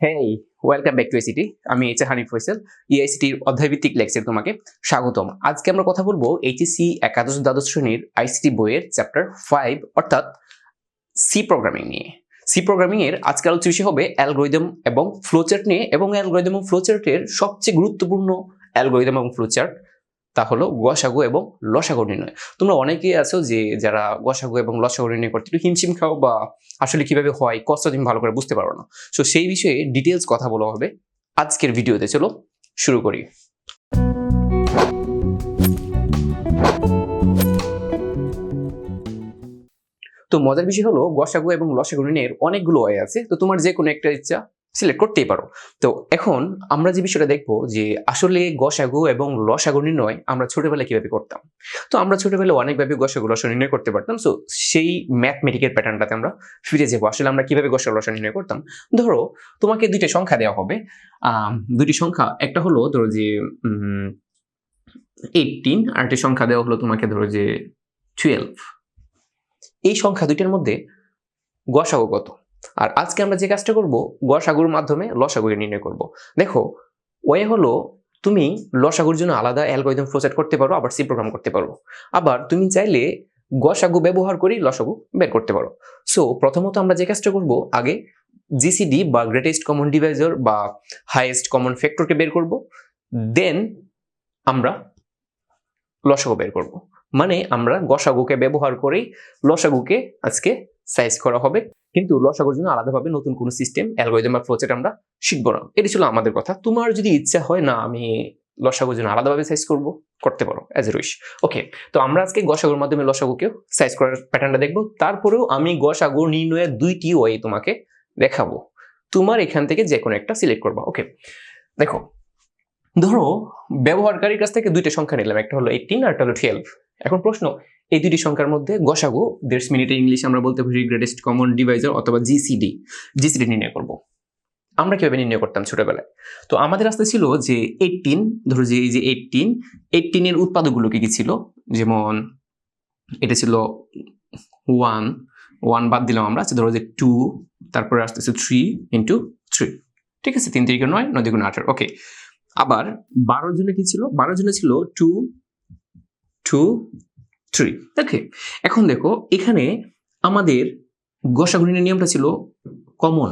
Hey welcome back to ACT আমি H Hanif Faisal ইআইসিটির অধ্যায়ভিত্তিক লেকচার তোমাকে স্বাগতম। আজকে আমরা কথা বলব এইচএসি একাদশ দ্বাদশ শ্রেণির আইসিটি বইয়ের চ্যাপ্টার ফাইভ অর্থাৎ সি প্রোগ্রামিং নিয়ে। সি প্রোগ্রামিং এর আজকাল আলোচ্য বিষয় হবে অ্যালগোরিদম এবং ফ্লোচার্ট নিয়ে এবং অ্যালগোরিদম এবং ফ্লোচার্টের সবচেয়ে গুরুত্বপূর্ণ অ্যালগোরিদম এবং ফ্লোচার্ট তা হলো গসাগু এবং লসাগু নির্ণয়। তোমরা অনেকেই আছো যে, যারা গসাগু এবং লসাগু নির্ণয় করতে একটু হিমশিম খাও বা আসলে কীভাবে হয়, কষ্ট তুমি ভালো করে বুঝতে পারো না। সো সেই বিষয়ে ডিটেলস কথা বলা হবে আজকের ভিডিওতে। চলো শুরু করি। তো মজার বিষয় হলো গসাগু এবং লসাগু নির্ণয়ের অনেকগুলো ওয়ে আছে। তো তোমার যে কোনো একটা ইচ্ছা সিলেক্ট করতেই পারো। তো এখন আমরা যে বিষয়টা দেখব যে আসলে গসাগু এবং লসাগু নির্ণয় আমরা ছোটবেলায় কীভাবে করতাম। তো আমরা ছোটবেলায় অনেকভাবে গসাগু লসাগু নির্ণয় করতে পারতাম। সো সেই ম্যাথমেটিকের প্যাটার্নটাতে আমরা ফিরে যাব। আসলে আমরা কীভাবে গসাগু লসাগু নির্ণয় করতাম? ধরো তোমাকে দুইটা সংখ্যা দেওয়া হবে। দুইটি সংখ্যা, একটা হলো ধরো যে এইটিন আর একটি সংখ্যা দেওয়া হলো তোমাকে ধরো যে টুয়েলভ এই সংখ্যা দুইটার মধ্যে গসাগু কত? আর আজকে আমরা যে কাজটা করব গসাগুর মাধ্যমে লসাগুকে নির্ণয় করব। দেখো, ওয়ে হলো তুমি লসাগুর জন্য আলাদা অ্যালগোরিদম প্রসেট করতে পারো, আবার সি প্রোগ্রাম করতে পারো। আবার তুমি চাইলে গসাগু ব্যবহার করেই লসাগু বের করতে পারো। সো প্রথমত আমরা যে কাজটা করব, আগে জিসিডি বা গ্রেটেস্ট কমন ডিভাইজার বা হাইয়েস্ট কমন ফ্যাক্টরকে বের করব। দেন আমরা লসাগু বের করব। মানে আমরা গসাগুকে ব্যবহার করেই লসাগুকে আজকে সাইজ করা হবে। কিন্তু লসাগুর জন্য আলাদাভাবে নতুন কোনো সিস্টেম অ্যালগোরিদম বা প্রসেট আমরা শিখব না। এটি ছিল আমাদের কথা। তোমার যদি ইচ্ছা হয়, না, আমি লসাগুর জন্য আলাদাভাবে সাইজ করব, করতে পারো অ্যাজ এ উইশ ওকে তো আমরা আজকে গসাগুর মাধ্যমে লসাগুকেও সাইজ করার প্যাটার্নটা দেখব। তারপরেও আমি গসাগু নির্ণয়ের দুইটি ওয়ে তোমাকে দেখাবো। তোমার এখান থেকে যে কোনো একটা সিলেক্ট করবা। ওকে দেখো, ধরো, ব্যবহারকারীর কাছ থেকে দুইটা সংখ্যা নিলাম। একটা হলো এইটিন আর একটা হলো টুয়েলভ এখন প্রশ্ন এই দুটি সংখ্যার মধ্যে গসাগু, দেড় মিনিটে ইংলিশ আমরা বলতে পারি গ্রেটেস্ট কমন ডিভাইজার অথবা জিসিডি জিসিডি নির্ণয় করব। আমরা কীভাবে নির্ণয় করতাম ছোটবেলায়? তো আমাদের রাস্তা ছিল যে এইটিন ধরো যে এই যে এইটিন এইটিনের উৎপাদকগুলো কি কি ছিল? যেমন এটা ছিল ওয়ান ওয়ান বাদ দিলাম আমরা আচ্ছা ধরো যে টু তারপরে আসতেছে থ্রি ইন্টু থ্রি ঠিক আছে, তিন তিরিকে নয় নয় দুগুণ আঠারো। ওকে আবার বারো জন্য কি ছিল? বারো জন্য ছিল টু টু থ্রি ওকে এখন দেখো, এখানে আমাদের গসাগুণের নিয়মটা ছিল কমন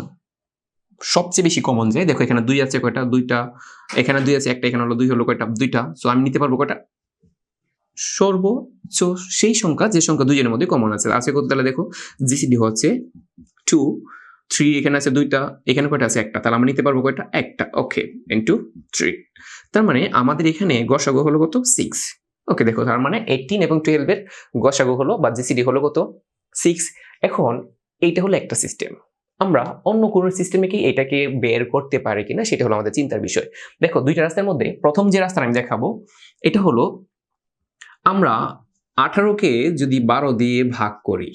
সবচেয়ে বেশি কমন যায় দেখো এখানে দুই আছে কয়টা? দুইটা। এখানে দুই আছে, একটা এখানে হলো দুই, হলো কয়টা? দুইটা। সো আমি নিতে পারব কয়টা? সর্বোচ্চ সেই সংখ্যা, যে সংখ্যা দুইজনের মধ্যে কমন আছে। আছে কত? তাহলে দেখো জিসিডি হচ্ছে টু থ্রি এখানে আছে দুইটা, এখানে কয়টা আছে? একটা। তাহলে আমরা নিতে পারব কয়টা? একটা। ওকে ইন্টু থ্রি তার মানে আমাদের এখানে গসাগু হলো কত? সিক্স ওকে দেখো, তার মানে এইটিন এবং টুয়েলভের গসাগু হলো বা জিসিডি হলো কত? সিক্স এখন এইটা হলো একটা সিস্টেম আমরা অন্য কোনো সিস্টেমে কি এটাকে বের করতে পারে কিনা সেটা হলো আমাদের চিন্তার বিষয়। দেখো, দুইটা রাস্তার মধ্যে প্রথম যে রাস্তা আমি দেখাবো, এটা হলো আমরা আঠারোকে যদি বারো দিয়ে ভাগ করি,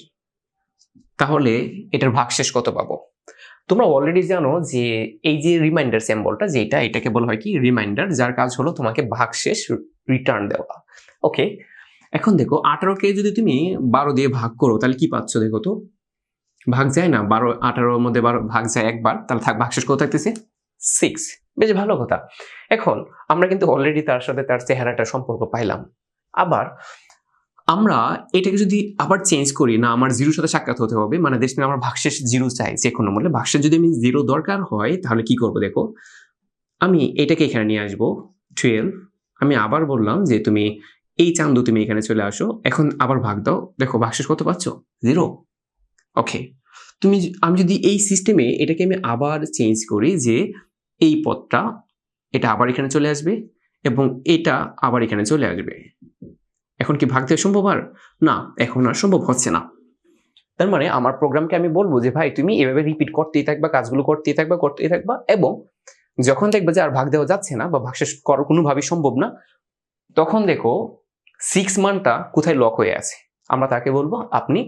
তাহলে এটার ভাগশেষ কত পাবো? তোমরা অলরেডি জানো যে এই যে রিমাইন্ডার সিম্বলটা যেটা এটাকে বলা হয় কি? রিমাইন্ডার যার কাজ হলো তোমাকে ভাগশেষ রিটার্ন দেওয়া। ওকে এখন দেখো, আঠারোকে যদি তুমি বারো দিয়ে ভাগ করো, তাহলে কি পাচ্ছ দেখো তো? ভাগ যায় না, বারো, আঠারোর মধ্যে বারো, ভাগ যায় একবার, তাহলে থাক, ভাগশেষ কত থাকতেছে? সিক্স বেশ ভালো কথা। এখন আমরা কিন্তু অলরেডি তার সাথে তার চেহারাটা সম্পর্ক পাইলাম। আবার আমরা এটাকে যদি আবার চেঞ্জ করি, না আমার জিরোর সাথে সাক্ষাৎ হতে হবে মানে দেশ আমার ভাগশেষ জিরো চাই, যে কোনো মূল্যে, ভাগশেষ যদি আমি জিরো দরকার হয়, তাহলে কি করব দেখো? আমি এটাকে এখানে নিয়ে আসব টুয়েলভ আমি আবার বললাম যে তুমি এই চান্দু তুমি এখানে চলে আসো, এখন আবার ভাগ দাও, দেখো ভাগশেষ কত পাচ্ছ? জিরো। ওকে তুমি আমি যদি এই সিস্টেমে এটাকে আমি আবার চেঞ্জ করি যে এই পথটা এটা আবার এখানে চলে আসবে এবং এটা আবার এখানে চলে আসবে। এখন কি ভাগ দেওয়া সম্ভব আর? না, এখন আর সম্ভব হচ্ছে না। তার মানে আমার প্রোগ্রামকে আমি বলব যে, ভাই, তুমি এভাবে রিপিট করতেই থাকবা, কাজগুলো করতেই থাকবা করতেই থাকবা। এবং যখন দেখবে যে আর ভাগ দেওয়া যাচ্ছে না বা ভাগশেষ করা কোনোভাবেই সম্ভব না, তখন দেখো সিক্স মানটা কোথায় লক হয়ে আছে? আমরা তাকে বলব, আপনি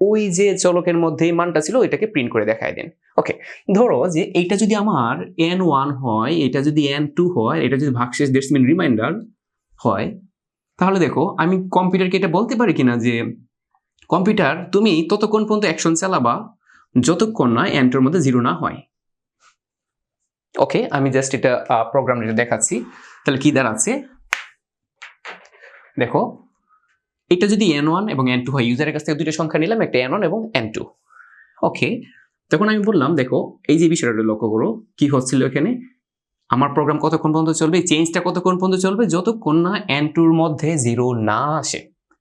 ওই যে চলকের মধ্যে মানটা ছিল এটাকে প্রিন্ট করে দেখায় দিন। ওকে ধরো যে এইটা যদি আমার এন ওয়ান হয়, এটা যদি এন টু হয়, এটা যদি ভাগশেষ মিনিট রিমাইন্ডার হয় তাহলে দেখো, আমি কম্পিউটারকে এটা বলতে পারি কিনা যে, কম্পিউটার তুমি ততক্ষণ পর্যন্ত অ্যাকশন চালাবা যতক্ষণ না এন্টার মধ্যে জিরো না হয়। ওকে, আমি জাস্ট এটা প্রোগ্রাম এটা দেখাচ্ছি। তাহলে কি দাঁড়াচ্ছে? দেখো, এটা যদি এন ওয়ান এবং এন টু হয় ইউজারের কাছ থেকে দুটো সংখ্যা নিলাম, একটা এন ওয়ান এবং এন টু ওকে, তখন আমি বললাম, দেখো, এই যে বিষয়টা লক্ষ্য করো, কি হচ্ছিল এখানে? আমার প্রোগ্রাম কতক্ষণ পর্যন্ত চলবে? চেঞ্জটা কতক্ষণ পর্যন্ত চলবে? যতক্ষণ না এন টুর মধ্যে জিরো না আসে।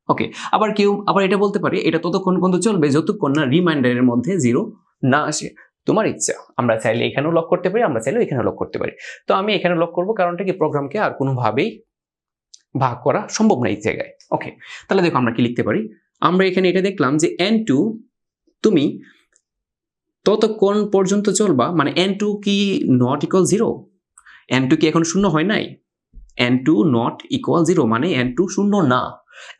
ওকে আবার কেউ, আবার এটা বলতে পারে, এটা ততক্ষণ পর্যন্ত চলবে, যতক্ষণ না রিমাইন্ডারের মধ্যে জিরো না আসে। তোমার ইচ্ছা, আমরা চাইলে এখানেও লক করতে পারি, আমরা চাইলে এখানেও লক করতে পারি। তো আমি এখানে লক করব, কারণটা কি? প্রোগ্রামকে আর কোনোভাবেই ভাগ করা সম্ভব না এই জায়গায়। ওকে তাহলে দেখো আমরা কি লিখতে পারি? আমরা এখানে এটা দেখলাম যে এন টু তুমি ততক্ষণ পর্যন্ত চলবা মানে এন টু কি not equal zero N two কি এখন শূন্য হয় নাই? N two not equal zero মানে এন টু শূন্য না।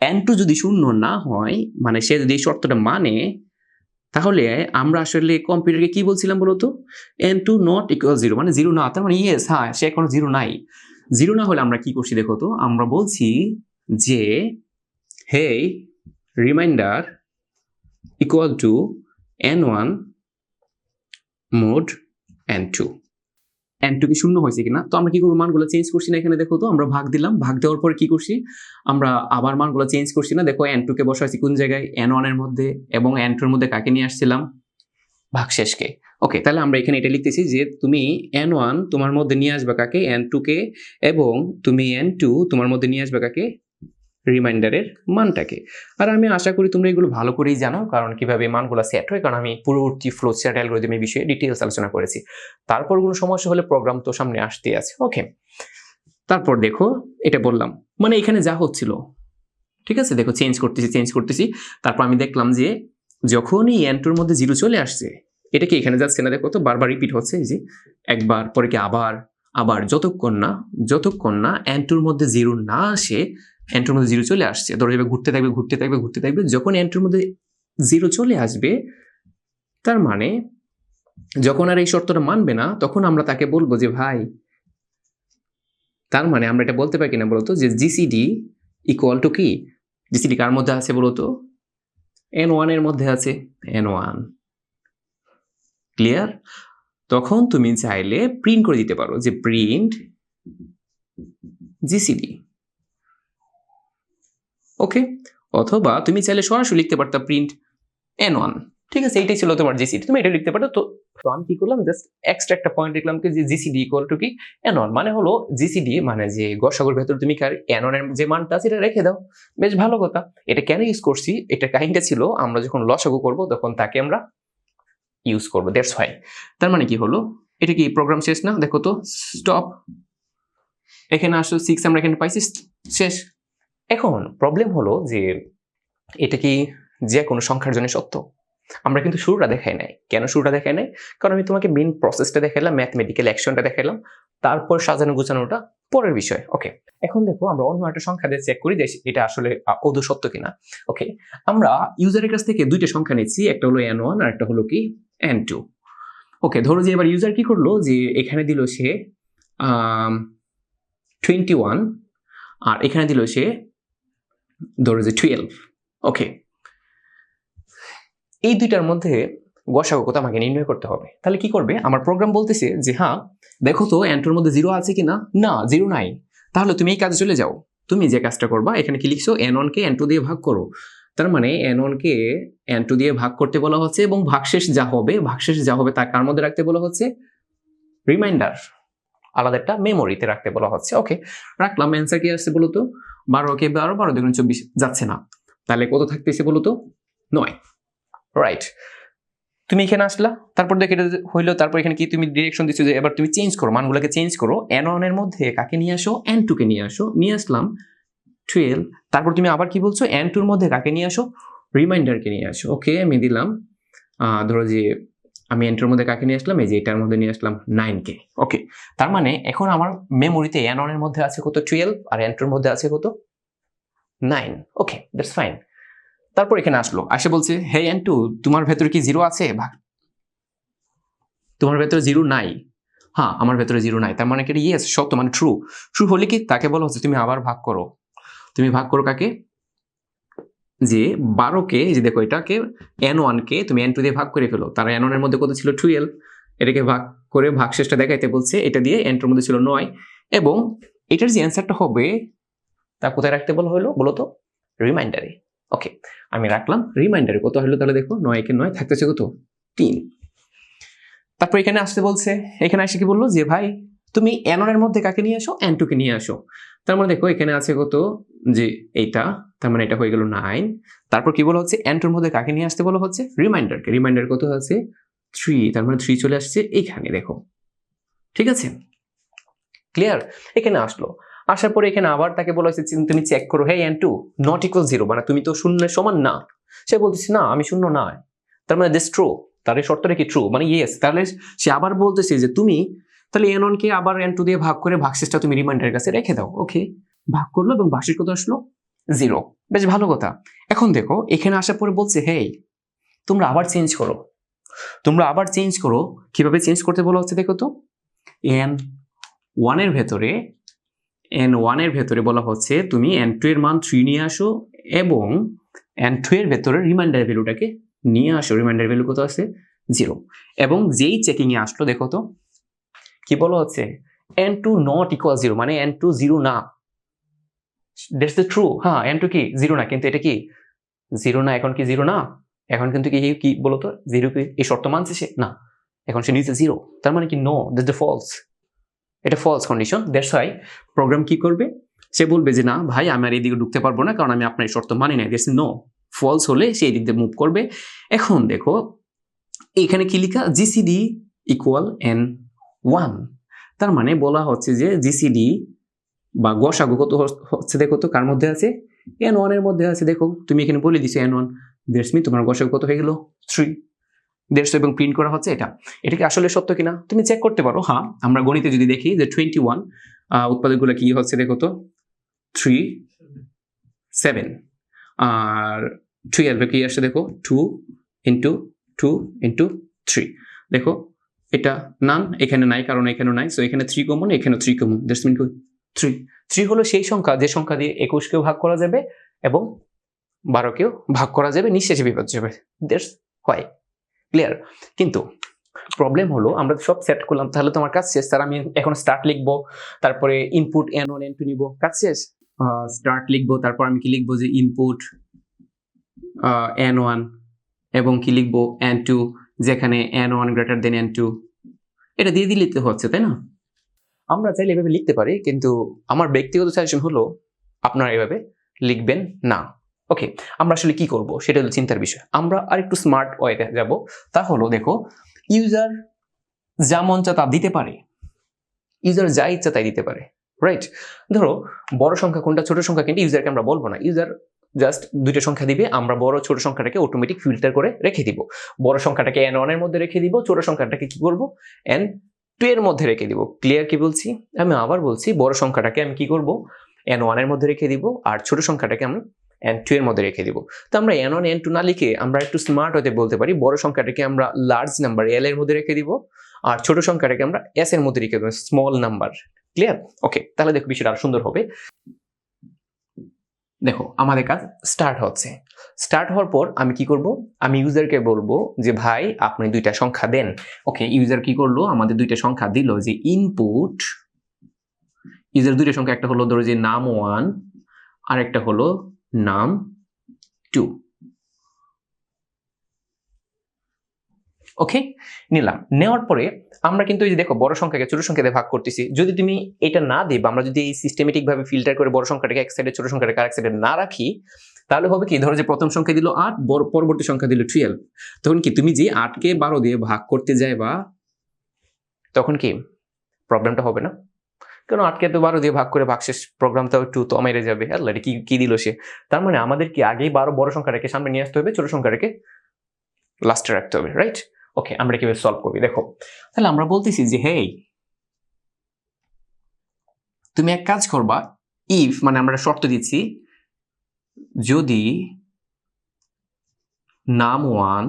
এন টু যদি শূন্য না হয় মানে সে যদি এই শর্তটা মানে তাহলে আমরা আসলে কম্পিউটারকে কি বলছিলাম বলতো? N two not equal zero মানে জিরো না, তার মানে ইয়েস হ্যাঁ সে এখন জিরো নাই। জিরো না হলে আমরা কি করছি দেখো তো? আমরা বলছি যে hey remainder equal to N one mod N two N two কি শূন্য হয়েছে কিনা? তো আমরা কি করব? মানগুলো চেঞ্জ করছি না এখানে, দেখো তো, আমরা ভাগ দিলাম। ভাগ দেওয়ার পরে কি করছি? আমরা আবার মানগুলো চেঞ্জ করছি না। দেখো এন বসা বসাইছি কোন জায়গায়? এন ওয়ানের মধ্যে এবং এন টুর মধ্যে কাকে নিয়ে আসছিলাম? ভাগশেষকে ওকে তাহলে আমরা এখানে এটা লিখতেছি যে তুমি এন ওয়ান তোমার মধ্যে নিয়ে আসবে কাকে? এন টুকে এবং তুমি এন টু তোমার মধ্যে নিয়ে আসবে কাকে? রিমাইন্ডারের মানটাকে। আর আমি আশা করি তোমরা এগুলো ভালো করেই জানো, কারণ কীভাবে মানগুলো সেট হয়, কারণ আমি পূর্ববর্তী ফ্লো চার্ট অ্যালগোরিদমের বিষয়ে ডিটেলস আলোচনা করেছি। তারপর কোনো সমস্যা হলে প্রোগ্রাম তো সামনে আসতে আছে ওকে তারপর দেখো, এটা বললাম মানে এখানে যা হচ্ছিল, ঠিক আছে? দেখো চেঞ্জ করতেছি চেঞ্জ করতেছি। তারপর আমি দেখলাম যে যখনই এন্টুর মধ্যে জিরো চলে আসছে, এটা কি এখানে যাচ্ছে না? দেখো, তো বারবার রিপিট হচ্ছে, এই যে একবার, পরে কি আবার আবার, যতক্ষণ না যতক্ষণ না এন্টুর মধ্যে জিরো না আসে এন্টুর মধ্যে জিরো চলে আসছে। ধরো এবার ঘুরতে থাকবে ঘুরতে থাকবে ঘুরতে থাকবে। যখন এন্টুর মধ্যে জিরো চলে আসবে, তার মানে যখন আর এই শর্তটা মানবে না, তখন আমরা তাকে বলব যে, ভাই, তার মানে আমরা এটা বলতে পারি কিনা বলতো যে জিসিডি ইকুয়াল টু কি? জিসিডি কার মধ্যে আছে বলতো? এন ওয়ানের মধ্যে আছে। এন ওয়ান ক্লিয়ার তখন তুমি চাইলে প্রিন্ট করে দিতে পারো যে প্রিন্ট জিসিডি ওকে? অথবা তুমি চাইলে সরাসরি লিখতে পারতা প্রিন্ট এন ওয়ান ঠিক আছে, এইটাই ছিল তোমার জিসিডি তুমি এটা লিখতে পারো, তো তো আমি কি করলাম জাস্ট এক্সট্রা একটা পয়েন্ট লিখলাম যে জিসিডি ইকুয়াল টু কি এন ওয়ান মানে হলো জিসিডি মানে যে গসাগর ভেতর তুমি কার এন ওয়ানের যে মানটা আছে, এটা রেখে দাও। বেশ ভালো কথা। এটা কেন ইউজ করছি? এটা কাহিনীটা ছিল, আমরা যখন লসাগু করব, তখন তাকে আমরা ইউজ করব। দ্যাটস হয় তার মানে কি হলো? এটা কি প্রোগ্রাম শেষ না? দেখো তো স্টপ এখানে আসলে সিক্স আমরা এখানে পাইছি শেষ। এখন প্রবলেম হলো যে এটা কি যে কোনো সংখ্যার জন্য সত্য? আমরা কিন্তু শুরুটা দেখাই নাই। কেন শুরুটা দেখাই নাই? কারণ আমি তোমাকে মেন প্রসেসটা দেখালাম ম্যাথমেটিক্যাল অ্যাকশনটা দেখালাম তারপর সাজানো গোছানোটা পরের বিষয়। ওকে এখন দেখো আমরা অন্য একটা সংখ্যা দিয়ে চেক করি যে এটা আসলে অধু সত্য কিনা। ওকে আমরা ইউজারের কাছ থেকে দুইটা সংখ্যা নিচ্ছি, একটা হলো এন ওয়ান আর একটা হলো কি এন টু ওকে ধরো যে এবার ইউজার কি করল? যে এখানে দিল সে টোয়েন্টি ওয়ান আর এখানে দিল সে ধরো যে টুয়েলভ ওকে এই দুইটার মধ্যে গসাগত আমাকে নির্ণয় করতে হবে। তাহলে কি করবে? আমার প্রোগ্রাম বলতেছে যে হ্যাঁ দেখো তো অ্যান্টোর মধ্যে জিরো আছে কি না না জিরো নাই। তাহলে তুমি এই কাজে চলে যাও। তুমি যে কাজটা করবা, এখানে কি লিখছো? এন ওয়ানকে এন টু দিয়ে ভাগ করো। তার মানে এন ওয়ানকে এন টু দিয়ে ভাগ করতে বলা হচ্ছে এবং ভাগশেষ যা হবে, ভাগশেষ যা হবে তা কার মধ্যে রাখতে বলা হচ্ছে? রিমাইন্ডার আলাদা একটা মেমোরিতে রাখতে বলা হচ্ছে। ওকে রাখলাম। অ্যান্সার কি আসছে বলো তো বারো কে বারো বারো দেখুন চব্বিশ যাচ্ছে না। তাহলে কত থাকতেছে বলো তো নয়। রাইট তুমি এখানে আসলা, তারপর দেখে এটা হইল, তারপর এখানে কি তুমি ডিরেকশন দিচ্ছ যে এবার তুমি চেঞ্জ করো, মানগুলোকে চেঞ্জ করো এন ওয়ানের মধ্যে কাকে নিয়ে আসো? এন টুকে নিয়ে আসো। নিয়ে আসলাম টুয়েলভ তারপর তুমি আবার কি বলছো? এন টুর মধ্যে কাকে নিয়ে আসো? রিমাইন্ডারকে নিয়ে আসো। ওকে আমি দিলাম ধরো যে আমি এন্টার মধ্যে কাকে নিয়ে আসলাম? এই যে এটার মধ্যে নিয়ে আসলাম নাইনকে ওকে তার মানে এখন আমার মেমোরিতে ওয়ানের মধ্যে আছে কত? টুয়েলভ আর এন্টার মধ্যে আছে কত? নাইন ওকে দ্যাটস ফাইন তারপর এখানে আসলো, আসে বলছে হে এন টু তোমার ভেতরে কি জিরো আছে? ভাগ, তোমার ভেতরে জিরো নাই। হ্যাঁ আমার ভেতরে জিরো নাই। তার মানে কি? ইয়েস সত্য মানে ট্রু ট্রু হলে কি? তাকে বলা হচ্ছে, তুমি আবার ভাগ করো। তুমি ভাগ করো কাকে? যে বারোকে যে দেখো এটাকে এন ওয়ানকে তুমি এন টু দিয়ে ভাগ করে ফেলো। তার এন ওয়ানের মধ্যে কত ছিল? টুয়েলভ এটাকে ভাগ করে ভাগশেষটা দেখাইতে বলছে, এটা দিয়ে এন্টার মধ্যে ছিল নয়। এবং এটার যে অ্যান্সারটা হবে, তা কোথায় রাখতে বলা হলো বলো তো রিমাইন্ডারে ওকে আমি রাখলাম। রিমাইন্ডারে কত হলো তাহলে দেখো? নয় কে নয় থাকতেছে কত? তিন। তারপর এখানে আসতে বলছে, এখানে এসে কি বলল? যে ভাই, তুমি এননের মধ্যে কাকে নিয়ে আসো? এন টুকে নিয়ে আসো। তার মানে দেখো, এখানে আছে কত? যে এইটা। তার মানে এটা হয়ে গেল নাইন তারপর কি বলা হচ্ছে? এন টুর মধ্যে কাকে নিয়ে আসতে বলা হচ্ছে? রিমাইন্ডারকে রিমাইন্ডার কত আছে থ্রি তার মানে থ্রি চলে আসছে এইখানে, দেখো। ঠিক আছে? ক্লিয়ার এখানে আসলো। আসার পরে এখানে আবার তাকে বলা হয়েছে তুমি চেক করো। হ্যাঁ N two not equal zero মানে তুমি তো শূন্যের সমান না। সে বলতেছে, না, আমি শূন্য নয়। তার মানে দিস ট্রু তার এই শর্তটা কি ট্রু মানে ইয়েস তাহলে সে আবার বলতেছে যে, তুমি, তাহলে এন কে আবার এন টু দিয়ে ভাগ করে ভাগশেষটা তুমি রিমাইন্ডারের কাছে রেখে দাও। ওকে ভাগ করল এবং ভাগশেষ কত আসলো? জিরো। বেশ ভালো কথা। এখন দেখো, এখানে আসার পরে বলছে, হেই, তোমরা আবার চেঞ্জ করো। তোমরা আবার চেঞ্জ করো। কীভাবে চেঞ্জ করতে বলা হচ্ছে দেখো তো? এন ওয়ানের ভেতরে এন ওয়ানের ভেতরে বলা হচ্ছে, তুমি এন টু এর মান থ্রি নিয়ে আসো এবং এন টু এর ভেতরে রিমাইন্ডার ভ্যালুটাকে নিয়ে আসো। রিমাইন্ডার ভ্যালু কত আছে? জিরো এবং যেই চেকিংয়ে আসলো দেখো তো, কি বলা হচ্ছে? N two not equal zero মানে এন টু জিরো না। দ্যাটস দ্য ট্রু হ্যাঁ এন টু কি? জিরো না, কিন্তু এটা কি? জিরো না, এখন কি জিরো না? এখন কিন্তু কি কি বলতো? জিরো কি, এই শর্ত মানছে সে? না। এখন সে নিচে জিরো তার মানে কি? নো দ্যাটস দ্য ফলস এটা false condition that's why program কি করবে? সে বলবে যে, না, ভাই, আমি আর এইদিকে ঢুকতে পারব না, কারণ আমি আপনার এই শর্ত মানি না। দ্যাটস নো ফলস হলে সে এই দিক দিয়ে মুভ করবে। এখন দেখো, এখানে কি লিখা? জিসিডি ইকুয়াল এন ওয়ান তার মানে বলা হচ্ছে যে জিসিডি বা গসাগু কত হচ্ছে দেখো তো, কার মধ্যে আছে? এন ওয়ানের মধ্যে আছে, দেখো, তুমি এখানে বলে দিছো এন ওয়ান দেড়শ মি তোমার গসাগু কত হয়ে গেল? থ্রি দেড়শো এবং প্রিন্ট করা হচ্ছে এটা। এটাকে আসলে সত্য কিনা? তুমি চেক করতে পারো হ্যাঁ। আমরা গণিতে যদি দেখি যে টোয়েন্টি ওয়ান উৎপাদকগুলো কি হচ্ছে দেখো তো? থ্রি সেভেন আর টুয়েলভে কি আসছে দেখো? Two into two into three দেখো, এটা নান এখানে নাই, কারণ এখানে নাই সো এখানে থ্রি কমন এখানে three common that's mean three three হলো সেই সংখ্যা, যে সংখ্যা দিয়ে একুশকেও ভাগ করা যাবে এবং বারোকেও ভাগ করা যাবে, নিঃশেষে হবে। দ্যাটস হয় ক্লিয়ার কিন্তু প্রবলেম হলো, আমরা সব সেট করলাম, তাহলে তোমার কাজ শেষ। স্যার, আমি এখন স্টার্ট লিখব, তারপরে input N one N two নিবো। কাজ শেষ? স্টার্ট লিখব, তারপর আমি কি লিখব যে ইনপুট এন ওয়ান এবং কি লিখব এন টু যেখানে N one greater than N two এটা দিয়ে দিলে তো হচ্ছে, তাই না? আমরা চাইলে এভাবে লিখতে পারি, কিন্তু আমার ব্যক্তিগত সাজেশন হলো আপনারা এভাবে লিখবেন না। ওকে আমরা আসলে কি করব? সেটা হলো চিন্তার বিষয়। আমরা আর একটু স্মার্ট ওয়েতে যাব। তা হলো দেখো ইউজার যা মন চা তা দিতে পারে। ইউজার যা ইচ্ছা তাই দিতে পারে রাইট ধরো, বড় সংখ্যা কোনটা, ছোট সংখ্যা কিন্তু ইউজারকে আমরা বলব না। ইউজার জাস্ট দুইটা সংখ্যা দিবে, আমরা বড়, ছোট সংখ্যাটাকে অটোমেটিক ফিল্টার করে রেখে দিব। বড় সংখ্যাটাকে এন ওয়ানের মধ্যে রেখে দিব, ছোট সংখ্যাটাকে কি করব? এন টু এর মধ্যে রেখে দিব। ক্লিয়ার কি বলছি? আমি আবার বলছি, বড় সংখ্যাটাকে আমি কি করব? এন ওয়ানের মধ্যে রেখে দিব আর ছোট সংখ্যাটাকে আমি এন টু এর মধ্যে রেখে দিব। তো আমরা এন ওয়ান এন টু না লিখে আমরা একটু স্মার্ট হতে বলতে পারি, বড় সংখ্যাটাকে আমরা লার্জ নাম্বার এল এর মধ্যে রেখে দিব আর ছোট সংখ্যাটাকে আমরা এস এর মধ্যে রেখে দেবো স্মল নাম্বার ক্লিয়ার ওকে তাহলে দেখো বিষয়টা আরও সুন্দর হবে। দেখো, আমাদের কাজ স্টার্ট হচ্ছে। স্টার্ট হওয়ার পর আমি কি করব? আমি ইউজারকে বলব যে, ভাই, আপনি দুইটা সংখ্যা দেন। ওকে ইউজার কি করল? আমাদের দুইটা সংখ্যা দিল যে ইনপুট ইউজার দুইটা সংখ্যা, একটা হলো ধরো যে নাম ওয়ান আর একটা হলো নাম টু ওকে নিলাম। নেওয়ার পরে আমরা কিন্তু এই যে দেখো, বড় সংখ্যাকে ছোট সংখ্যা দিয়ে ভাগ করতেছি। যদি তুমি এটা না দিবা, আমরা যদি এই সিস্টেমেটিক ভাবে ফিল্টার করে বড় সংখ্যাটাকে এক সাইডে ছোট সংখ্যাটাকে আরেক সাইডে না রাখি, তাহলে হবে কি? ধরো যে প্রথম সংখ্যা দিল আট পরবর্তী সংখ্যা দিল টুয়েলভ তখন কি? তুমি যে আটকে বারো দিয়ে ভাগ করতে যাইবা, তখন কি? প্রবলেমটা হবে না। কেন? আটকে তো বারো দিয়ে ভাগ করে ভাগশেষ প্রোগ্রামটাও একটু তো মেরে যাবে। আল্লাহ কি কি দিল সে? তার মানে আমাদের কি আগেই বারো বড় সংখ্যাটাকে সামনে নিয়ে আসতে হবে, ছোট সংখ্যাটাকে লাস্টে রাখতে হবে রাইট ওকে আমরা কীভাবে সলভ করবি। দেখো, তাহলে আমরা বলতেছি যে হেই তুমি এক কাজ করবা ইফ মানে আমরা শর্ত দিচ্ছি, যদি নাম ওয়ান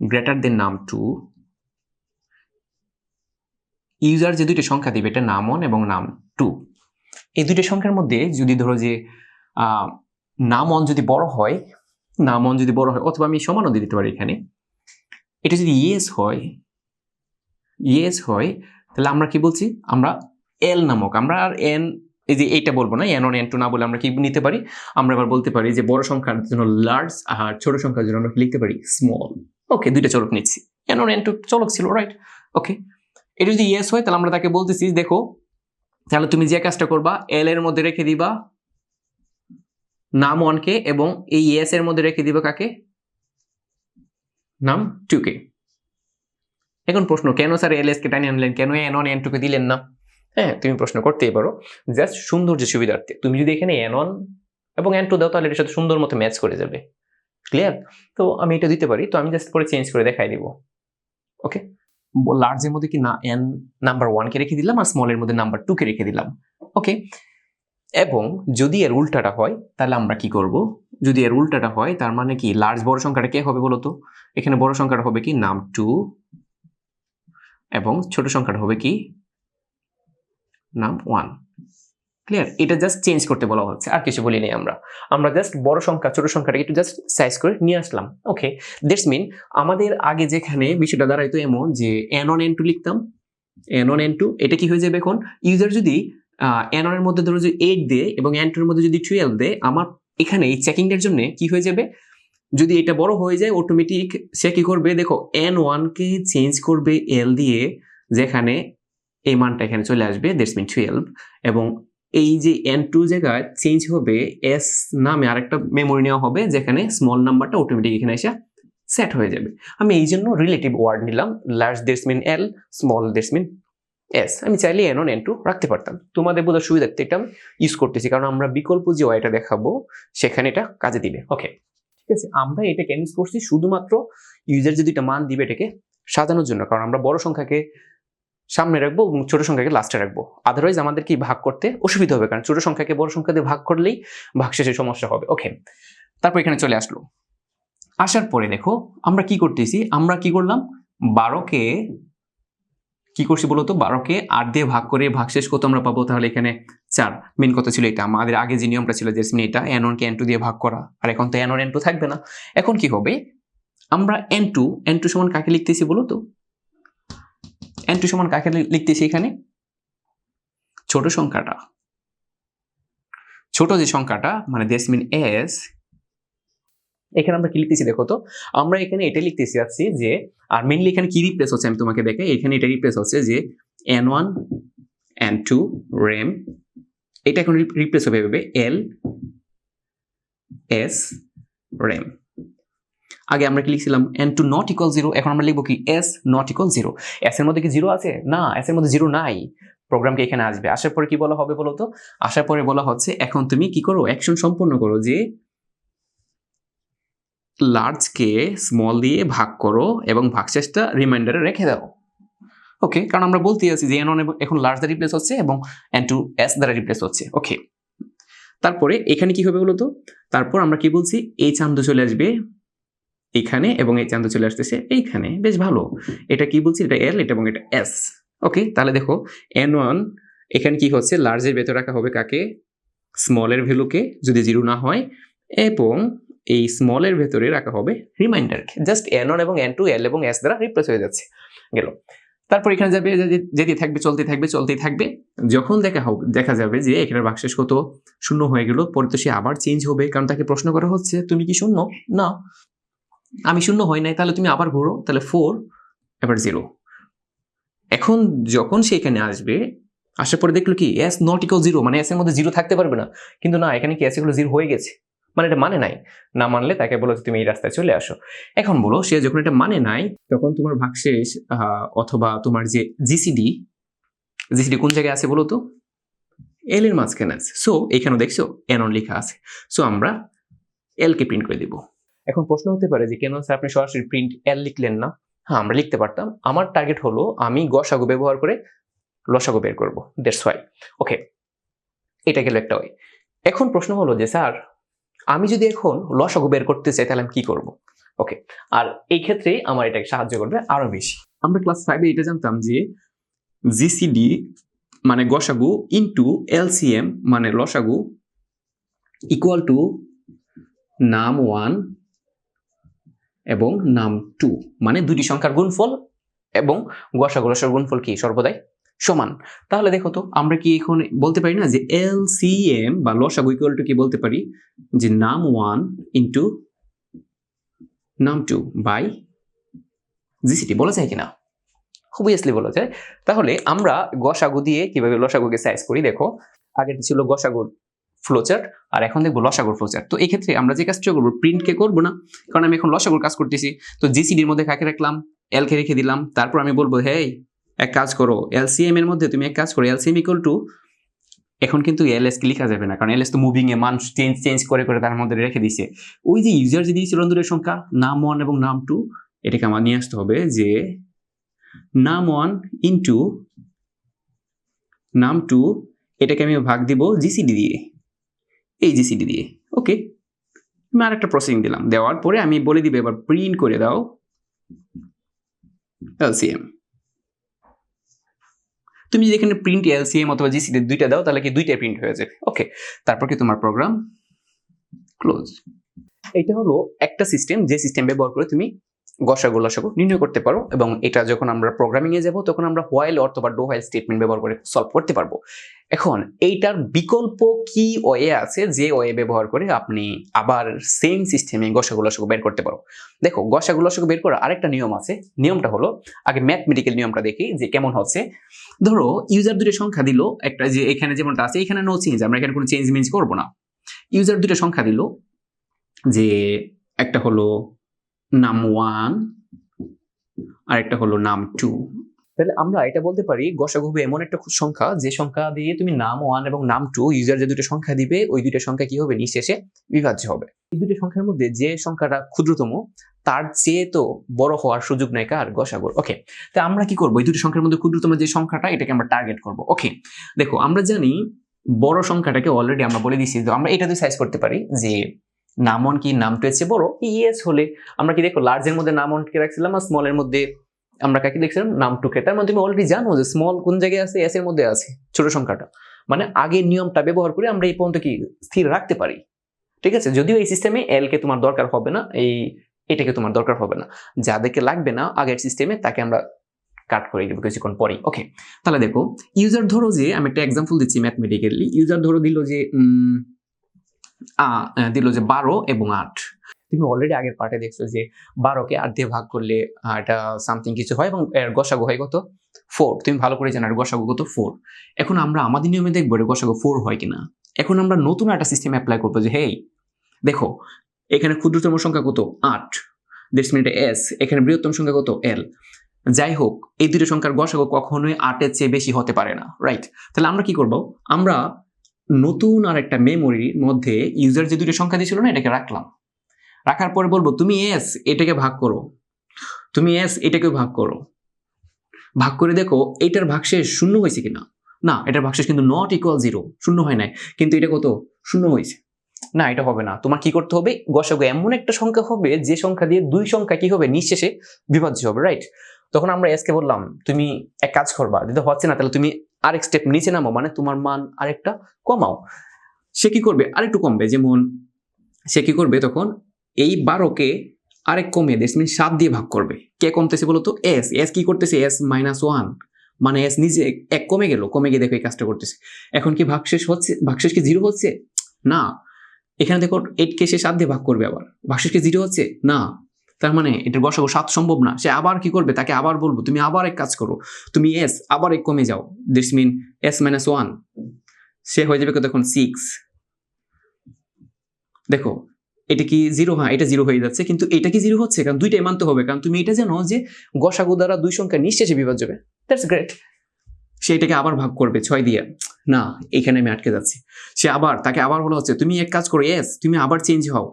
গ্রেটার দেন নাম টু ইউজার যে দুইটা সংখ্যা দিবে, এটা নাম ওয়ান এবং নাম টু এই দুইটা সংখ্যার মধ্যে যদি ধরো যে নাম ওয়ান যদি বড় হয় নাম ওয়ান যদি বড় হয়, অথবা আমি সমানও দিতে পারি এখানে। এটা যদি ইয়েস হয় ইয়েস হয়, তাহলে আমরা কি বলছি? আমরা এল নামক, আমরা আর এন এই যে এইটা বলব না এন ওয়ান এন টু না বলে আমরা কি নিতে পারি? আমরা এবার বলতে পারি যে বড় সংখ্যার জন্য লার্জ আর ছোট সংখ্যার জন্য আমরা লিখতে পারি? স্মল ওকে দুইটা চলক নিচ্ছি। এন ওয়ান এন টু চলক ছিল রাইট ওকে এটা যদি ইয়েস হয়, তাহলে আমরা তাকে বলতেছি, দেখো, তাহলে তুমি যে কাজটা করবা এল এর মধ্যে রেখে দিবা নাম ওয়ানকে এবং এই ইয়েস এর মধ্যে রেখে দিবা কাকে? নাম টুকে। এখন প্রশ্ন, কেন স্যার এল এস কে টানিয়ে আনলেন? কেন এন অন এন টুকে দিলেন না? হ্যাঁ তুমি প্রশ্ন করতেই পারো। জাস্ট সৌন্দর্য সুবিধার্থে। তুমি যদি এখানে এন অন এবং এন টু দাও, তাহলে এটার সাথে সুন্দর মতো ম্যাচ করে যাবে। ক্লিয়ার তো আমি এটা দিতে পারি। তো আমি জাস্ট পরে চেঞ্জ করে দেখাই দিব। ওকে লার্জের মধ্যে কি না এন নাম্বার ওয়ানকে রেখে দিলাম আর স্মলের মধ্যে নাম্বার টুকে রেখে দিলাম। ওকে এবং যদি এর উল্টাটা হয়, তাহলে আমরা কি করব? যদি এর উল্টাটা হয়, তার মানে কি লার্জ বড় সংখ্যাটা কে হবে বলতো? এখানে বড় সংখ্যাটা হবে কি নাম টু এবং ছোট সংখ্যাটা হবে কি নাম ওয়ান ক্লিয়ার এটা জাস্ট চেঞ্জ করতে বলা হচ্ছে, আর কিছু বলি নাই আমরা। আমরা জাস্ট বড় সংখ্যা, ছোট সংখ্যাটাকে একটু জাস্ট সাইজ করে নিয়ে আসলাম ওকে দ্যাটস মিন আমাদের আগে যেখানে বিষয়টা দাঁড়াইতো এমন যে এন ওয়ান এন টু লিখতাম এন ওয়ান এন টু এটা কি হয়ে যাবে এখন? ইউজার যদি ওয়ানের মধ্যে ধরো যদি এইট দেয় এবং এন টুর মধ্যে যদি টুয়েলভ দেয়, আমার এখানে এই চেকিংটার জন্য কি হয়ে যাবে? যদি এটা বড় হয়ে যায় অটোমেটিক সে কি করবে? দেখো এন ওয়ানকে চেঞ্জ করবে এল দিয়ে, যেখানে এই মানটা এখানে চলে আসবে দ্যাটস মিন টুয়েলভ এবং এই যে এন টু জায়গায় চেঞ্জ হবে এস নামে আরেকটা মেমোরি নেওয়া হবে, যেখানে স্মল নাম্বারটা অটোমেটিক এখানে এসে সেট হয়ে যাবে। আমি এই জন্য রিলেটিভ ওয়ার্ড নিলাম লার্জ দেশ মিন এল স্মল দেশ মিন এস আমি চাইলে এন ওন এন টু রাখতে পারতাম। তোমাদের বোধহয় সুবিধার্থে এটা ইউজ করতেছি, কারণ আমরা বিকল্প যে ওয়াইটা দেখাবো, সেখানে এটা কাজে দিবে। ওকে ঠিক আছে? আমরা এটাকে ইউজ করছি শুধুমাত্র ইউজার যদি এটা মান দিবে এটাকে সাজানোর জন্য, কারণ আমরা বড় সংখ্যাকে সামনে রাখব এবং ছোট সংখ্যাকে লাস্টে রাখব। আদারওয়াইজ আমাদেরকে ভাগ করতে অসুবিধা হবে, কারণ ছোট সংখ্যাকে বড় সংখ্যা দিয়ে ভাগ করলেই ভাগ শেষে সমস্যা হবে। ওকে তারপর এখানে চলে আসলো। আসার পরে দেখো, আমরা কি করতেছি? আমরা কি করলাম? বারোকে কি করছি বলতো বারোকে আট দিয়ে ভাগ করে ভাগ শেষ কত আমরা পাবো? তাহলে এখানে চার। মেন কথা ছিল এটা। আমাদের আগে যে নিয়মটা ছিল যে এটা ওয়ানকে এন টু দিয়ে ভাগ করা। আর এখন তো ওয়ান এন টু থাকবে না। এখন কি হবে? আমরা এন টু এন টু সমান কাকে লিখতেছি বলো তো? এন টু সমান কাকে লিখতেছি এখানে? ছোট সংখ্যাটা। ছোট যে সংখ্যাটা মানে দেশ মিন এস এখানে আমরা কি লিখতেছি দেখো তো? আমরা এখানে এটা লিখতেছি আছি যে, আর মেনলি এখানে কি রিপ্লেস হচ্ছে আমি তোমাকে দেখাই? এখানে এটা রিপ্লেস হচ্ছে যে N one N two rem এটা এখন রিপ্লেস হবে এভাবে এল এস রেম আগে আমরা কি লিখছিলাম? N two not equal zero এখন আমরা লিখব কি? S not equal zero S এর মধ্যে কি জিরো আছে? না এস এর মধ্যে জিরো নাই। প্রোগ্রামকে এখানে আসবে। আসার পরে কি বলা হবে বলো তো? আসার পরে বলা হচ্ছে, এখন তুমি কি করো? অ্যাকশন সম্পন্ন করো যে লার্জকে স্মল দিয়ে ভাগ করো এবং ভাগশেষটা রিমাইন্ডারে রেখে দাও। ওকে কারণ আমরা বলতেই আছি যে এন এখন লার্জ দ্বারা রিপ্লেস হচ্ছে এবং এন টু এস দ্বারা রিপ্লেস হচ্ছে। ওকে তারপরে এখানে কি হবে বলতো? তারপর আমরা কি বলছি? এই চান্দ চলে আসবে এইখানে এবং এই চান্দ চলে আসতেছে এইখানে। বেশ ভালো। এটা কি বলছি? এটা এল এটা এবং এটা এস ওকে তাহলে দেখো এন ওয়ান এখানে কি হচ্ছে? লার্জের ভেতর রাখা হবে কাকে? স্মলের ভ্যালুকে, যদি জিরো না হয়। এবং এই স্মলের ভেতরে রাখা হবে রিমাইন্ডারকে। জাস্ট এন ওয়ান এবং এন টু এল এবং এস দ্বারা রিপ্লেস হয়ে যাচ্ছে। গেল। তারপর এখানে যাবে যেতে থাকবে, চলতে থাকবে, চলতেই থাকবে। যখন দেখা হবে দেখা যাবে যে এখানে বাক্সেস কত শূন্য হয়ে গেল, পরে তো সে আবার চেঞ্জ হবে, কারণ তাকে প্রশ্ন করা হচ্ছে, তুমি কি শূন্য? না। আমি শূন্য হয় নাই, তাহলে তুমি আবার ঘুরো, তাহলে ফোর এবার জিরো এখন যখন সে এখানে আসবে, আসার পরে দেখল কি এস নট ইকুয়াল জিরো মানে এস এর মধ্যে জিরো থাকতে পারবে না। কিন্তু না, এখানে কি এস এগুলো জিরো হয়ে গেছে? মানে এটা মানে নাই। না মানলে তাকে বলো তুমি এই রাস্তায় চলে আসো। এখন বলো, সে যখন এটা মানে নাই, তখন তোমার ভাগশেষ অথবা তোমার যে জিসিডি জিসিডি কোন জায়গায় আছে বলো তো? এল এর মাঝখানে আছে। সো এখানেও দেখছ অন লেখা আছে। সো আমরা এল কে প্রিন্ট করে দিব। এখন প্রশ্ন হতে পারে যে, কেন স্যার আপনি সরাসরি প্রিন্ট এল লিখলেন না? হ্যাঁ আমরা লিখতে পারতাম। আমার টার্গেট হলো, আমি গসাগু ব্যবহার করে লসাগু বের করব। দ্যাটস ওয়াই ওকে এটা গেল একটা ওয়ে এখন প্রশ্ন হলো যে স্যার আমি যদি এখন লসাগু বের করতে চাই, তাহলে আমি কি করব? ওকে আর এই ক্ষেত্রে আমার এটা সাহায্য করবে আরও বেশি। আমরা ক্লাস ফাইভে এটা জানতাম যে জিসিডি মানে গসাগু ইন্টু এলসিএম মানে লসাগু ইকুয়াল টু নাম ওয়ান এবং নাম টু মানে দুটি সংখ্যার গুণফল এবং গসাগু লসাগুর গুণফল কি? সর্বদাই? সমান। তাহলে দেখো তো, আমরা কি এখন বলতে পারি না যে এল সি এম বা লসাগু ইকুয়াল টু কি বলতে পারি? যে num one into num two by GCD বলা যায় কিনা? অবভিয়াসলি বলা যায়। তাহলে আমরা গসাগু দিয়ে কীভাবে লসাগুকে সাইজ করি দেখো আগে ছিল গসাগুর ফ্লোচার্ট আর এখন দেখব লসাগুর ফ্লোচার্ট তো এই ক্ষেত্রে আমরা যে কাজটা করব প্রিন্টকে করব না? কারণ আমি এখন লসাগুর কাজ করতেছি। তো জিসিডির মধ্যে কাকে রাখলাম? এলকে রেখে দিলাম। তারপর আমি বলব হ্যাঁ এক কাজ করো এলসিএম এর মধ্যে তুমি এক কাজ করো এলসিএম ইকুয়াল টু এখন কিন্তু এলএস কে লেখা যাবে না, কারণ এলএস তো মুভিং এ মান চেঞ্জ চেঞ্জ করে করে তার মধ্যে রেখে দিছে। ওই যে ইউজার যে দিয়েছিল দূরের সংখ্যা নাম ওয়ান এবং নাম টু এটাকে আমার নিয়ে আসতে হবে যে num one into num two এটাকে আমি ভাগ দিব জিসিডি দিয়ে। এই জিসিডি দিয়ে ওকে আমি আর একটা প্রসেসিং দিলাম, দেওয়ার পরে আমি বলে দিবে, এবার প্রিন্ট করে দাও এলসিএম তুমি যদি এখানে প্রিন্ট এলসিএম অথবা জিসিতে দুইটা দাও, তাহলে কি দুইটা প্রিন্ট হয়ে যাবে? ওকে তারপর কি তোমার প্রোগ্রাম ক্লোজ এটা হলো একটা সিস্টেম যে সিস্টেম ব্যবহার করে তুমি গসাগু লসাগু নির্ণয় করতে পারো এবং এটা যখন আমরা প্রোগ্রামিং এ যাব, তখন আমরা হোয়াইল অথবা ডো হোয়াইল স্টেটমেন্ট ব্যবহার করে সলভ করতে পারব। এখন এইটার বিকল্প কি ওয়ে আছে যে ওয়ে ব্যবহার করে আপনি আবার সেম সিস্টেমে গসাগু লসাগু বের করতে পারো? দেখো, গসাগু লসাগু বের করার আরেকটা নিয়ম আছে। নিয়মটা হলো, আগে ম্যাথমেটিক্যাল নিয়মটা দেখি যে কেমন হচ্ছে। ধরো ইউজার দুটো সংখ্যা দিল, একটা যে এখানে যেমনটা আছে, এখানে নো চেঞ্জ আমরা এখানে কোনো চেঞ্জ মেঞ্জ করব না। ইউজার দুটো সংখ্যা দিল, যে একটা হলো নাম ওয়ান আর একটা হলো নাম টু। তাহলে আমরা এটা বলতে পারি গসাগু এমন একটা সংখ্যা, যে সংখ্যা দিয়ে তুমি নাম ওয়ান এবং নাম টু ইউজার যে দুটো সংখ্যা দিবে, ওই দুটো সংখ্যা কি হবে? নিঃশেষে বিভাজ্য হবে। এই দুটো সংখ্যার মধ্যে যে সংখ্যাটা ক্ষুদ্রতম, তার চেয়ে তো বড় হওয়ার সুযোগ নেই কার? গসাগর। ওকে তা আমরা কি করব? এই দুটো সংখ্যার মধ্যে ক্ষুদ্রতম যে সংখ্যাটা, এটাকে আমরা টার্গেট করব। ওকে দেখো, আমরা জানি বড় সংখ্যাটাকে অলরেডি আমরা বলে দিছি তো আমরা এটা দিয়ে সাইজ করতে পারি যে নাম ওয়ান কি নাম টু এর বড় ইয়েস হলে। আমরা কি দেখো লার্জের মধ্যে নাম ওয়ানকে রাখছিলাম আর স্মলের মধ্যে আমরা কাকে দেখছিলাম? নাম টুকে তার মধ্যে তুমি অলরেডি জানো যে স্মল কোন জায়গায় আছে? এস এর মধ্যে আছে, ছোট সংখ্যাটা। মানে আগের নিয়মটা ব্যবহার করে আমরা এই পর্যন্ত কি স্থির রাখতে পারি। ঠিক আছে? যদিও এই সিস্টেমে এল কে তোমার দরকার হবে না, এই এটাকে তোমার দরকার হবে না। যাদেরকে লাগবে না আগের সিস্টেমে তাকে আমরা কাট করে দেবো কিছুক্ষণ পরেই। ওকে তাহলে দেখো ইউজার ধরো যে, আমি একটা এক্সাম্পল দিচ্ছি ম্যাথমেটিক্যালি ইউজার ধরো দিল যে দিল যে বারো এবং আট। তুমি অলরেডি আগের পার্টে দেখছ যে বারোকে আট দিয়ে ভাগ করলে এটা সামথিং কিছু হয় এবং এর গসাগু হয় কত? ফোর তুমি ভালো করে জানো এর গসাগু কত? ফোর এখন আমরা আমাদের নিয়মে দেখব এর গসাগু ফোর হয় কিনা। এখন আমরা নতুন একটা সিস্টেম অ্যাপ্লাই করব যে হেই দেখো, এখানে ক্ষুদ্রতম সংখ্যা কত? আট। দেড় মিনিটে এস এখানে বৃহত্তম সংখ্যা কত? এল যাই হোক, এই দুটো সংখ্যার গসাগু কখনোই আটের চেয়ে বেশি হতে পারে না রাইট তাহলে আমরা কি করব? আমরা নতুন আর একটা মেমোরির মধ্যে ইউজার যে দুটো সংখ্যা দিয়েছিল না, এটাকে রাখলাম। রাখার পরে বলব, তুমি এস এটাকে ভাগ করো। তুমি এস এটাকে ভাগ করো। ভাগ করে দেখো এইটার ভাগশেষ শূন্য হয়েছে কিনা? না, এটার ভাগশেষ কিন্তু নট ইকুয়াল জিরো শূন্য হয় নাই। কিন্তু এটা কত? শূন্য হয়েছে। না, এটা হবে না। তোমার কি করতে হবে? গসাগু এমন একটা সংখ্যা হবে, যে সংখ্যা দিয়ে দুই সংখ্যা কি হবে? নিঃশেষে বিভাজ্য হবে রাইট তখন আমরা এসকে বললাম, তুমি এক কাজ করবা, যদি হচ্ছে না, তাহলে তুমি আরেক স্টেপ নিচে নামো মানে তোমার মান আরেকটা কমাও। সে কি করবে? আরেকটু কমবে, যেমন সে কি করবে তখন, এই বারোকে আরেক কমিয়ে দেশ মিনিট সাত দিয়ে ভাগ করবে। কে কমতেছে বলো তো এস এস কি করতেছে? এস মাইনাস ওয়ান মানে এস নিজে এক কমে গেল, কমে গিয়ে দেখো এই কাজটা করতেছে। এখন কি ভাগশেষ হচ্ছে? ভাগশেষ কি জিরো হচ্ছে? না। এখানে দেখো এইট কে সে সাত দিয়ে ভাগ করবে আবার। ভাগশেষ কি জিরো হচ্ছে? না। তার মানে এটার গসাগু সাত সম্ভব না। সে আবার কি করবে? তাকে আবার বলব, তুমি আবার এক কাজ করো। তুমি এস আবার এক কমে যাও। This mean S minus one সে হয়ে যাবে তখন সিক্স দেখো, এটা কি জিরো হ্যাঁ এটা জিরো হয়ে যাচ্ছে, কিন্তু এটা কি জিরো হচ্ছে? কারণ দুইটাই মানতে হবে। কারণ তুমি এটা জানো যে গসাগু দ্বারা দুই সংখ্যা নিঃশেষে বিভাজ্য হবে। দ্যাটস গ্রেট সে এটাকে আবার ভাগ করবে, ছয় দিয়ে। না, এখানে আমি আটকে যাচ্ছি। সে আবার, তাকে আবার বলা হচ্ছে, তুমি এক কাজ করো এস তুমি আবার চেঞ্জ হও।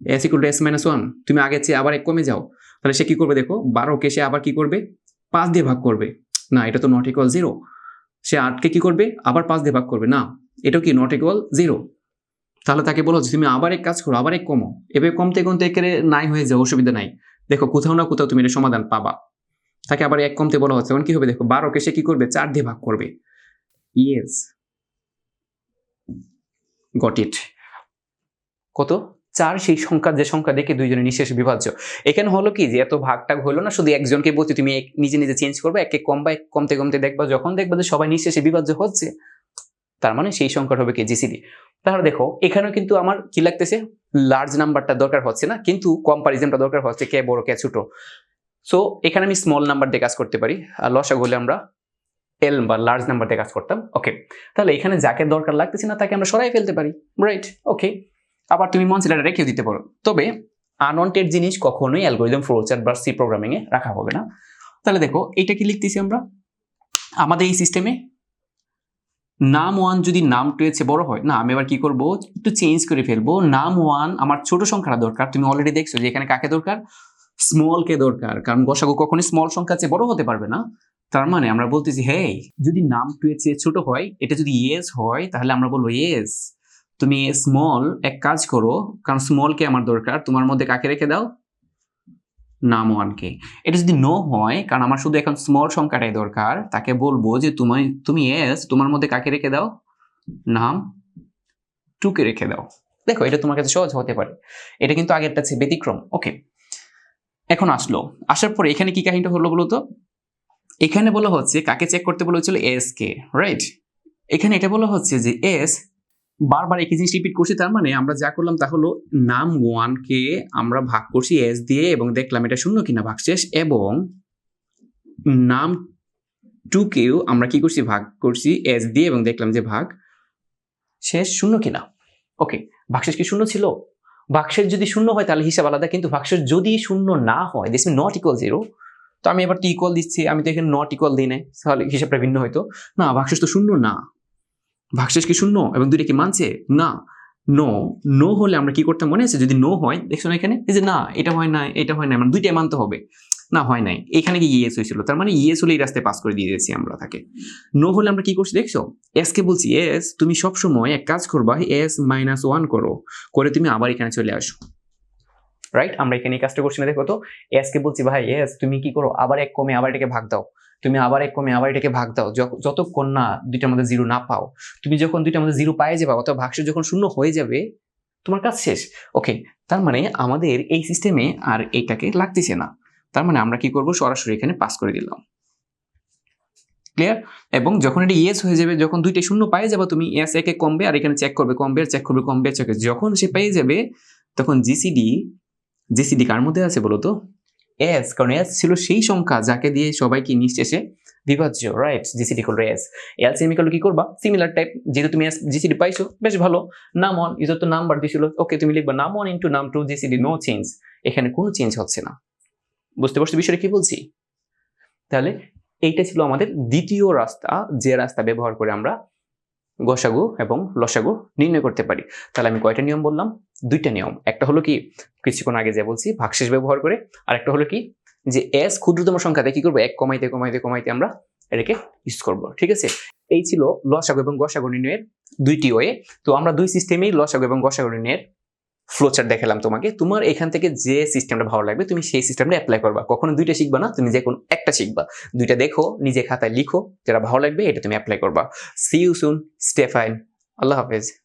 S equal to S minus one তুমি আগের চেয়ে আবার এক কমে যাও। তাহলে সে কি করবে দেখো বারোকে সে আবার কি করবে? পাঁচ দিয়ে ভাগ করবে। না, এটা তো নট ইকুয়াল জিরো সে আটকে কি করবে? আবার পাঁচ দিয়ে ভাগ করবে। না এটাও কি নট ইকুয়াল জিরো তাহলে তাকে বলো তুমি আবার এক কাজ করো, আবার এক কমো। এভাবে কমতে কমতে একেবারে নাই হয়ে যাও অসুবিধা নাই। দেখো, কোথাও না কোথাও তুমি এটা সমাধান পাবা। তাকে আবার এক কমতে বলা হচ্ছে। এখন কি হবে? দেখো বারোকে সে কি করবে? চার দিয়ে ভাগ করবে। ইয়েস গট ইট কত? চার, সেই সংখ্যা, যে সংখ্যা দেখে দুইজনে নিঃশেষে বিভাজ্য এখানে হলো কি যে, এত ভাগ টাগ হলো না, শুধু একজনকে বলতে তুমি নিজে নিজে চেঞ্জ করবে, একে কম বা কমতে কমতে দেখবা। যখন দেখবা যে সবাই নিঃশেষে বিভাজ্য হচ্ছে, তার মানে সেই সংখ্যাটা হবে কি জিসিডি তাহলে দেখো, এখানেও কিন্তু আমার কি লাগতেছে? লার্জ নাম্বারটা দরকার হচ্ছে না, কিন্তু কম্পারিজনটা দরকার হচ্ছে কে বড়, কে ছোট। সো এখানে আমি স্মল নাম্বার দিয়ে কাজ করতে পারি, আর লসাগু হলে আমরা এল বা লার্জ নাম্বার দিয়ে কাজ করতাম। ওকে তাহলে এখানে যাকে দরকার লাগতেছে না, তাকে আমরা সরাই ফেলতে পারি। রাইট ওকে আবার তুমি মনসিলারে রেখেও দিতে পারো। তবে আনওয়ান্টেড জিনিস কখনোই অ্যালগোরিদম ফ্লোচার্ট বা সি প্রোগ্রামিং এ রাখা হবে না। তাহলে দেখো এটা কি লিখতেছি আমরা? আমাদের এই সিস্টেমে নাম ওয়ান যদি নাম টু চেয়ে বড় হয়, না, আমি এবার কি করব? একটু চেঞ্জ করে ফেলব। নাম ওয়ান আমার ছোট সংখ্যাটা দরকার। তুমি অলরেডি দেখছ যে এখানে কাকে দরকার? স্মল কে দরকার। কারণ গসাগু কখনোই স্মল সংখ্যা চেয়ে বড় হতে পারবে না। তার মানে আমরা বলতেছি হে যদি নাম টু এর চেয়ে ছোট হয়, এটা যদি ইয়েস হয়, তাহলে আমরা বলব ইয়েস তুমি স্মল এক কাজ করো, কারণ স্মল কে আমার দরকার, তোমার মধ্যে কাকে রেখে দাও? নাম ওয়ানকে এটা যদি নো হয়, কারণ আমার শুধু এখন স্মল সংখ্যাটাই দরকার, তাকে বলব যে তুমি তুমি এস তোমার মধ্যে কাকে রেখে দাও? নাম টুকে রেখে দাও। দেখো, এটা তোমার কাছে সহজ হতে পারে। এটা কিন্তু আগেরটা চেয়ে ব্যতিক্রম। ওকে এখন আসলো। আসার পরে এখানে কি কাহিনীটা হলো বলো তো এখানে বলা হচ্ছে, কাকে চেক করতে বলা হচ্ছিল এস কে রাইট এখানে এটা বলা হচ্ছে যে এস বারবার একই জিনিস রিপিট করছি, তার মানে আমরা যা করলাম তা হলো নাম ওয়ানকে আমরা ভাগ করছি এস দিয়ে এবং দেখলাম এটা শূন্য কিনা ভাগশেষ এবং নাম টুকেও আমরা কি করছি? ভাগ করছি এস দিয়ে এবং দেখলাম যে ভাগ শেষ শূন্য কিনা। ওকে ভাগশেষ কি শূন্য ছিল? ভাগশেষ যদি শূন্য হয় তাহলে হিসাব আলাদা, কিন্তু ভাগশেষ যদি শূন্য না হয় দিস নট ইকুয়াল জিরো তো আমি এবার তো ইকুয়াল দিচ্ছি, আমি তো এখানে নট ইকুয়াল দিই নাই, তাহলে হিসাবটা ভিন্ন হয়তো। না ভাগশেষ তো শূন্য না। ভাগশেষ কি শূন্য? এবং দুইটা কি মানছে? না। নো। নো হলে আমরা কি করতাম মনে আছে? যদি নো হয়, দেখছ না এখানে? এই যে না, এটা হয় না এটা হয় না মানে দুইটাই মানতে হবে। না, হয় নাই। এখানে কি ইয়েস হয়েছিল? তার মানে ইয়েস হলে এই রাস্তায় পাস করে দিয়ে দিয়েছি আমরা তাকে। নো হলে আমরা কি করছি দেখছ? এস কে বলছি এস তুমি সবসময় এক কাজ করবা এস মাইনাস ওয়ান করো, করে তুমি আবার এখানে চলে আসো। রাইট আমরা এখানে এই কাজটা করছি না, দেখো তো। এস কে বলছি, ভাই এস তুমি কি করো? আবার এক কমে আবার এটাকে ভাগ দাও। তুমি আবার এক কমে আবার এটাকে ভাগ দাও। যতক্ষণ না দুইটার মধ্যে জিরো না পাও, তুমি যখন দুইটার মধ্যে জিরো পাই যাবে, অথবা ভাগশেষ যখন শূন্য হয়ে যাবে, তোমার কাজ শেষ। ওকে তার মানে আমাদের এই সিস্টেমে আর এইটাকে লাগতেছে না। তার মানে আমরা কি করব? সরাসরি এখানে পাস করে দিলাম। ক্লিয়ার এবং যখন এটা ইয়েস হয়ে যাবে, যখন দুইটা শূন্য পাই যাবে তুমি এস একে কমবে আর এখানে চেক করবে, কমবে চেক করবে, কমবে চেক যখন সে পেয়ে যাবে, তখন জিসিডি জিসিডি কার মধ্যে আছে বলো তো? এস কারণ এস ছিল সেই সংখ্যা যাকে দিয়ে সবাইকে নিঃশেষে বিভাজ্য রাইট জিসিডি করল এস এলসিএম করল কি করবা? সিমিলার টাইপ যেহেতু তুমি জিসিডি পাইছো, বেশ ভালো। নাম ওয়ান ইউজার তো নাম্বার দিয়েছিল ওকে তুমি লিখবা num one into num two GCD no change এখানে কোনো চেঞ্জ হচ্ছে না। বুঝতে পারছ বিষয়টা কি বলছি? তাহলে এইটা ছিল আমাদের দ্বিতীয় রাস্তা, যে রাস্তা ব্যবহার করে আমরা গসাগু এবং লসাগু নির্ণয় করতে পারি। তাহলে আমি কয়টা নিয়ম বললাম? দুইটা নিয়ম। একটা হলো কি, কিছুক্ষণ আগে যে বলছি, ভাগশেষ ব্যবহার করে আর একটা হলো কি, যে এস ক্ষুদ্রতম সংখ্যাতে কি করব? এক কমাইতে কমাইতে কমাইতে আমরা এটাকে ইউজ করব। ঠিক আছে? এই ছিল লসাগু এবং গসাগু নির্ণয়ের দুইটি ওয়ে। তো আমরা দুই সিস্টেমেই লসাগু এবং গসাগু ফ্লোচার্ট দেখালাম তোমাকে। তোমার এখান থেকে যে সিস্টেমটা ভালো লাগবে, তুমি সেই সিস্টেমটা অ্যাপ্লাই করবা। কখনো দুইটা শিখবা না, তুমি যে কোনো একটা শিখবা। দুইটা দেখো, নিজে খাতায় লিখো, যেটা ভালো লাগবে, এটা তুমি অ্যাপ্লাই করবা। See you soon stay fine আল্লাহ হাফেজ।